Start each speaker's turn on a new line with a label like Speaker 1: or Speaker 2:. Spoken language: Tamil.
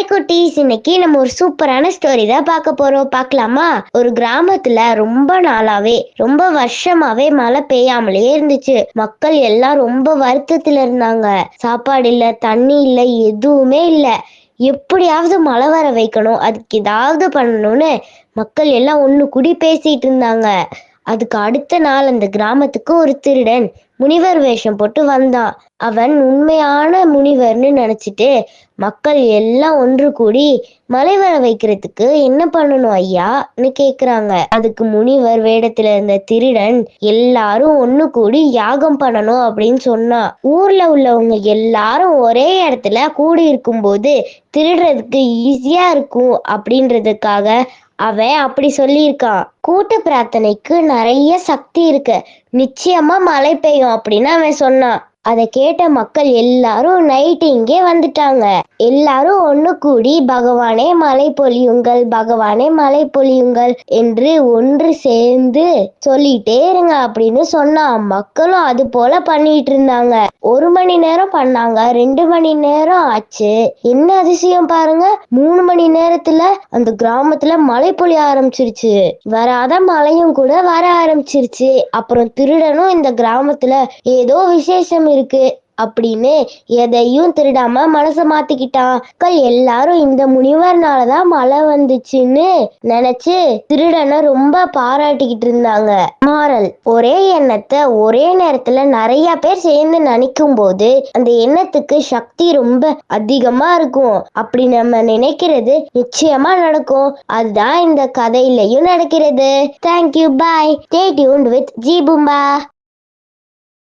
Speaker 1: ஹாய் குட்டீஸ் இன்னைக்கு நம்ம ஒரு சூப்பரான ஸ்டோரி தான் பார்க்க போறோம். பார்க்கலாமா? ஒரு கிராமத்துல ரொம்ப நாளாவே ரொம்ப வருஷமாவே மழை பெய்யாமலே இருந்துச்சு. மக்கள் எல்லாம் ரொம்ப வருத்தத்துல இருந்தாங்க. சாப்பாடு இல்ல தண்ணி இல்ல எதுவுமே இல்ல. எப்படியாவது மழை வர வைக்கணும். அதுக்கு ஏதாவது பண்ணணும்னு மக்கள் எல்லாம் ஒண்ணு கூடி பேசிட்டு இருந்தாங்க. அதுக்கு அடுத்த நாள் அந்த கிராமத்துக்கு ஒரு திருடன் முனிவர் வேஷம் போட்டு வந்தான். அவன் உண்மையான முனிவர்னு நினைச்சிட்டு மக்கள் எல்லாம் ஒன்று கூடி மலை வர வைக்கிறதுக்கு என்ன பண்ணணும் ஐயான்னு கேக்குறாங்க. அதுக்கு முனிவர் வேடத்துல இருந்த திருடன் எல்லாரும் ஒண்ணு கூடி யாகம் பண்ணணும் அப்படின்னு சொன்னான் ஊர்ல உள்ளவங்க எல்லாரும் ஒரே இடத்துல கூடி இருக்கும்போது திருடுறதுக்கு ஈஸியா இருக்கும் அப்படின்றதுக்காக அவன் அப்படி சொல்லியிருக்கான். கூட்டு பிரார்த்தனைக்கு நிறைய சக்தி இருக்கு. நிச்சயமா மழை பெய்யும் அப்படின்னு அவன் சொன்னான். அதை கேட்ட மக்கள் எல்லாரும் நைட்டு இங்கே வந்துட்டாங்க. எல்லாரும் ஒண்ணு கூடி பகவானே மலை பொழியுங்கள் பகவானே மலை பொழியுங்கள் என்று ஒன்று சேர்ந்து சொல்லிட்டே இருங்க அப்படின்னு சொன்னா மக்களும் அது போல பண்ணிட்டு இருந்தாங்க. ஒரு மணி நேரம் பண்ணாங்க. ரெண்டு மணி நேரம் ஆச்சு. என்ன அதிசயம் பாருங்க. மூணு மணி நேரத்துல அந்த கிராமத்துல மழை பொழிய ஆரம்பிச்சிருச்சு. வராத மழையும் கூட வர ஆரம்பிச்சிருச்சு. அப்புறம் திருடனும் இந்த கிராமத்துல ஏதோ விசேஷம் இருக்கு அப்படின்னு எதையும் திருடாம மனச மாத்திக்கிட்டான் மக்கள் எல்லாரும் இந்த முனிவர்னாலதான் மழை வந்துச்சுன்னு நினைச்சு திருடனை ரொம்ப பாராட்டிக்கிட்டு இருந்தாங்க. மாறல் ஒரே எண்ணத்தை ஒரே நேரத்துல நிறைய பேர் சேர்ந்து நினைக்கும் போது அந்த எண்ணத்துக்கு சக்தி ரொம்ப அதிகமா இருக்கும். அப்படி நம்ம நினைக்கிறது நிச்சயமா நடக்கும். அதுதான் இந்த கதையிலையும் நடக்கிறது. Thank you bye stay tuned with G பும்பா